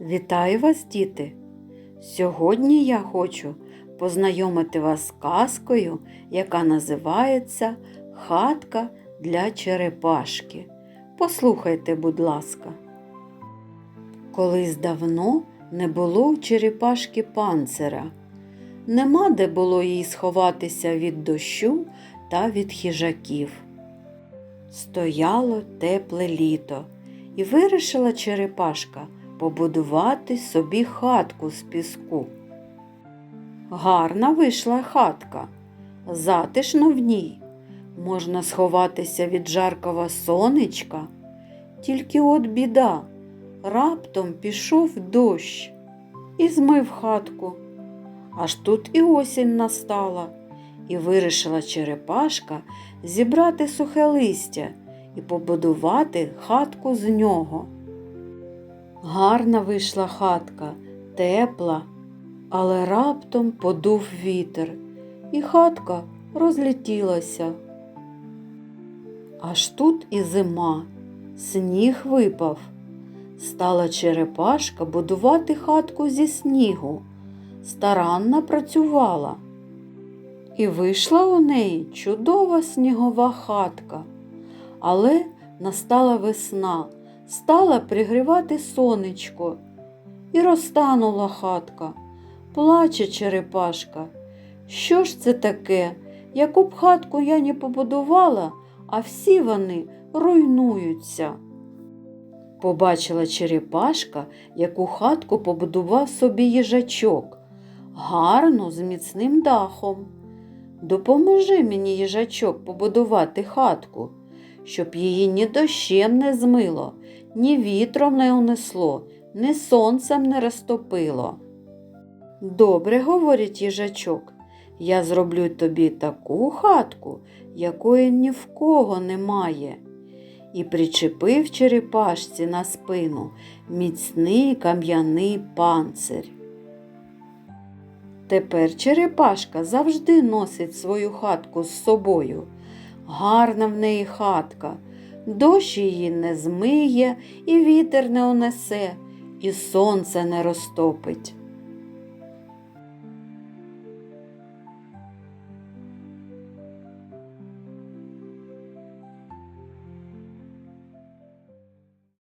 Вітаю вас, діти! Сьогодні я хочу познайомити вас з казкою, яка називається Хатка для черепашки. Послухайте, будь ласка. Колись давно не було у черепашки панцира. Нема де було їй сховатися від дощу та від хижаків. Стояло тепле літо, і вирішила черепашка побудувати собі хатку з піску. Гарна вийшла хатка, затишно в ній. Можна сховатися від жаркого сонечка. Тільки от біда, раптом пішов дощ і змив хатку. Аж тут і осінь настала, і вирішила черепашка зібрати сухе листя і побудувати хатку з нього. Гарна вийшла хатка, тепла, але раптом подув вітер, і хатка розлетілася. Аж тут і зима, сніг випав. Стала черепашка будувати хатку зі снігу, старанно працювала. І вийшла у неї чудова снігова хатка. Але настала весна, стала пригрівати сонечко, і розтанула хатка. Плаче черепашка. Що ж це таке? Яку б хатку я не побудувала, а всі вони руйнуються. Побачила черепашка, яку хатку побудував собі їжачок, гарну з міцним дахом. Допоможи мені, їжачок, побудувати хатку, щоб її ні дощем не змило, ні вітром не унесло, ні сонцем не розтопило. Добре, говорить їжачок, я зроблю тобі таку хатку, якої ні в кого немає. І причепив черепашці на спину міцний кам'яний панцир. Тепер черепашка завжди носить свою хатку з собою. Гарна в неї хатка, дощ її не змиє, і вітер не унесе, і сонце не розтопить.